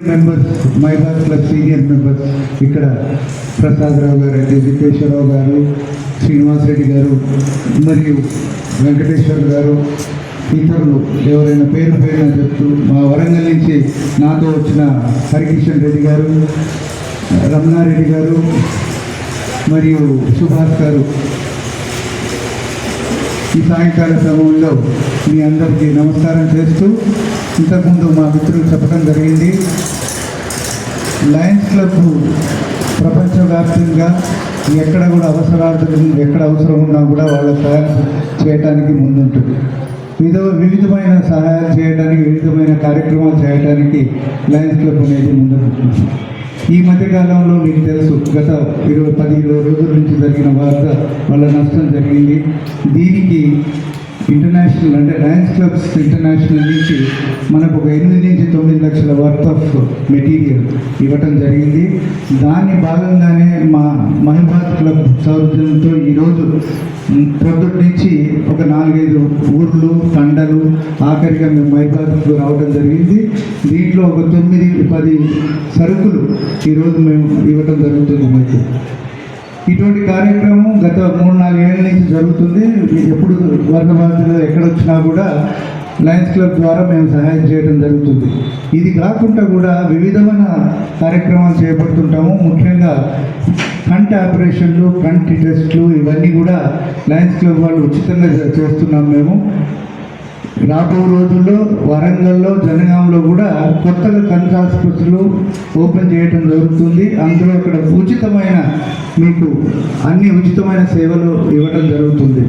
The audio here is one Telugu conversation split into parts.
మెంబర్స్ మైబాద్ క్లబ్ సీనియర్ మెంబర్స్ ఇక్కడ ప్రసాదరావు గారు వెంకటేశ్వరరావు గారు శ్రీనివాసరెడ్డి గారు మరియు వెంకటేశ్వర్ గారు ఇతరులు ఎవరైనా పేరు పేరున చెప్తూ మా వరంగల్ నుంచి నాతో వచ్చిన హరికిషన్ రెడ్డి గారు రమణారెడ్డి గారు మరియు సుభాష్ గారు ఈ సాయంకాల సమయంలో మీ అందరికీ నమస్కారం చేస్తూ ఇంతకుముందు మా మిత్రులు చెప్పడం జరిగింది. లయన్స్ క్లబ్ ప్రపంచవ్యాప్తంగా ఎక్కడ కూడా అవసరార్థం ఎక్కడ అవసరం ఉన్నా కూడా వాళ్ళ సహాయం చేయడానికి ముందుంటుంది. వివిధ వివిధమైన సహాయాలు చేయడానికి వివిధమైన కార్యక్రమాలు చేయడానికి లయన్స్ క్లబ్ అనేది ముందుంటుంది. ఈ మధ్య కాలంలో మీకు తెలుసు గత ఇరవై పది ఇరవై రోజుల నుంచి జరిగిన వార్త వల్ల నష్టం జరిగింది. దీనికి ఇంటర్నేషనల్ అంటే డ్యాన్స్ క్లబ్స్ ఇంటర్నేషనల్ నుంచి మనకు ఒక ఎనిమిది నుంచి తొమ్మిది లక్షల వర్త్ ఆఫ్ మెటీరియల్ ఇవ్వటం జరిగింది. దాని భాగంగానే మా మహిబాద్ క్లబ్ సౌజన్యంతో ఈరోజు ప్రొద్దుటి నుంచి ఒక నాలుగైదు ఊర్లు తండలు ఆఖరిగా మేము మహిబాద్కు రావడం జరిగింది. దీంట్లో ఒక తొమ్మిది పది సరుకులు ఈరోజు మేము ఇవ్వటం జరుగుతుంది మీకు. ఇటువంటి కార్యక్రమం గత మూడు నాలుగు ఏళ్ళ నుంచి జరుగుతుంది. ఎప్పుడు వరద బాధితులు ఎక్కడొచ్చినా కూడా లయన్స్ క్లబ్ ద్వారా మేము సహాయం చేయడం జరుగుతుంది. ఇది కాకుండా కూడా వివిధమైన కార్యక్రమాలు చేపడుతుంటాము. ముఖ్యంగా కంటి ఆపరేషన్లు కంటి టెస్ట్లు ఇవన్నీ కూడా లయన్స్ క్లబ్ వాళ్ళు ఉచితంగా చేస్తున్నాం మేము. రాబో రోజుల్లో వరంగల్లో జనగాంలో కూడా కొత్తగా కంటి ఆసుపత్రులు ఓపెన్ చేయడం జరుగుతుంది. అందులో ఇక్కడ ఉచితమైన మీకు అన్ని ఉచితమైన సేవలు ఇవ్వడం జరుగుతుంది.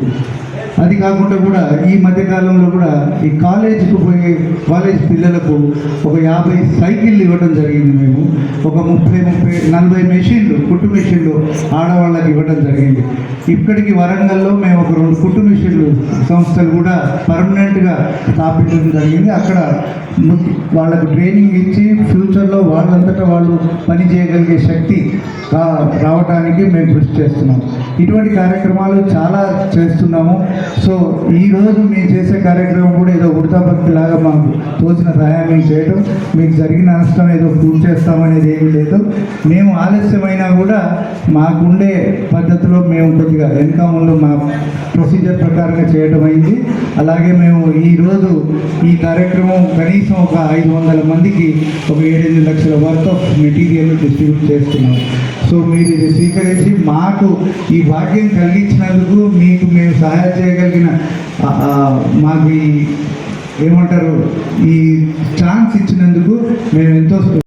అది కాకుండా కూడా ఈ మధ్య కాలంలో కూడా ఈ కాలేజీకి పోయే కాలేజ్ పిల్లలకు ఒక యాభై సైకిళ్ళు ఇవ్వడం జరిగింది మేము. ఒక ముప్పై ముప్పై నలభై మెషిన్లు కుట్టు మెషిన్లు ఆడవాళ్ళకి ఇవ్వడం జరిగింది. ఇక్కడికి వరంగల్లో మేము ఒక రెండు కుట్టు మెషిన్లు సంస్థలు కూడా పర్మనెంట్గా స్థాపించడం జరిగింది. అక్కడ ము- వాళ్ళకు ట్రైనింగ్ ఇచ్చి ఫ్యూచర్లో వాళ్ళంతటా వాళ్ళు పని చేయగలిగే శక్తి రా- రావడానికి మేము కృషి చేస్తున్నాం. ఇటువంటి కార్యక్రమాలు చాలా చేస్తున్నాము. సో ఈరోజు మేము చేసే కార్యక్రమం కూడా ఏదో ఉడతా లాగా మాకు తోచిన సహాయం చేయడం మీకు జరిగిన నష్టం ఏదో పూర్తి చేస్తామనేది ఏమీ లేదు. మేము ఆలస్యమైనా కూడా మాకుండే పద్ధతిలో మేము కొద్దిగా వెనక మా ప్రొసీజర్ చేయడం అయింది అలాగే మేము ఈరోజు ఈ కార్యక్రమం కనీసం ఒక ఐదు వందల మందికి ఒక ఏడెనిమిది లక్షల వర్త్ ఆఫ్ మెటీరియల్ డిస్ట్రిబ్యూట్ చేస్తున్నాం. సో మీరు ఇది స్వీకరించి మాకు ఈ భాగ్యం కలిగించినందుకు మీకు మేము సహాయం చేయగలిగిన మాకు ఈ ఏమంటారు ఈ ఛాన్స్ ఇచ్చినందుకు మేము ఎంతో